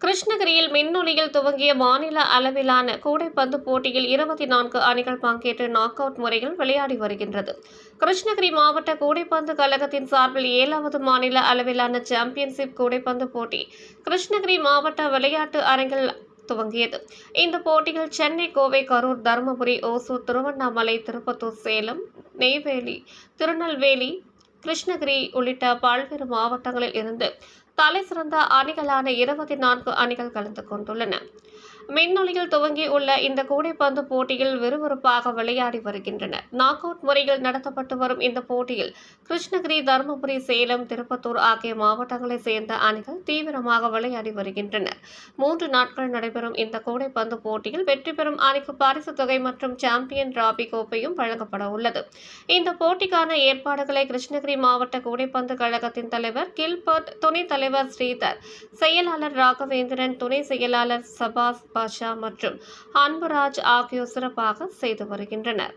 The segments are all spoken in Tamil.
கிருஷ்ணகிரியில் மின்னொலியில் துவங்கிய மாநில அளவிலான கூடைப்பந்து போட்டியில் இருபத்தி நான்கு அணிகள் பங்கேற்று நாக் அவுட் முறையில் விளையாடி வருகின்றது. கிருஷ்ணகிரி மாவட்ட கூடைப்பந்து கழகத்தின் சார்பில் ஏழாவது மாநில அளவிலான சாம்பியன்ஷிப் கூடைப்பந்து போட்டி கிருஷ்ணகிரி மாவட்ட விளையாட்டு அரங்கில் துவங்கியது. இந்த போட்டியில் சென்னை கோவை கரூர் தருமபுரி ஓசூர் திருவண்ணாமலை திருப்பத்தூர் சேலம் நெய்வேலி திருநெல்வேலி கிருஷ்ணகிரி உள்ளிட்ட பல்வேறு மாவட்டங்களில் இருந்து தலை சிறந்த அணிகளான இருபத்தி நான்கு அணிகள் கலந்து கொண்டுள்ளன. மின்னொலியில் துவங்கி உள்ள இந்த கூடைப்பந்து போட்டியில் விறுவிறுப்பாக விளையாடி வருகின்றனர். நாக் அவுட் முறையில் நடத்தப்பட்டு வரும் இந்த போட்டியில் கிருஷ்ணகிரி தருமபுரி சேலம் திருப்பத்தூர் ஆகிய மாவட்டங்களைச் சேர்ந்த அணிகள் தீவிரமாக விளையாடி வருகின்றன மூன்று நாட்கள் நடைபெறும் இந்த கூடைப்பந்து போட்டியில் வெற்றி பெறும் அணிக்கு பரிசு தொகை மற்றும் சாம்பியன் டிராபி கோப்பையும் வழங்கப்பட உள்ளது. இந்த போட்டிக்கான ஏற்பாடுகளை கிருஷ்ணகிரி மாவட்ட கூடைப்பந்து கழகத்தின் தலைவர் கில்பர்ட் துணைத் தலைவர் ஸ்ரீதர் செயலாளர் ராகவேந்திரன் துணை செயலாளர் சபாஸ் பாஷா மற்றும் அன்புராஜ் ஆகியோர் சிறப்பாக செய்து வருகின்றனர்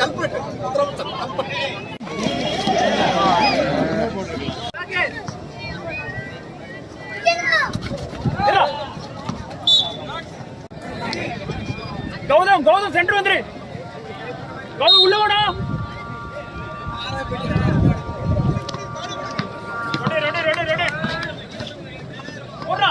கல்பட்டு உத்தரவுத்தல் கல்பட்டு கௌதம் கௌதம் சென்று வந்துரு. கௌதம் உள்ள வேணா ரொட்டே ரொட்டே ரொட்டே ரொட்டே போடுறா.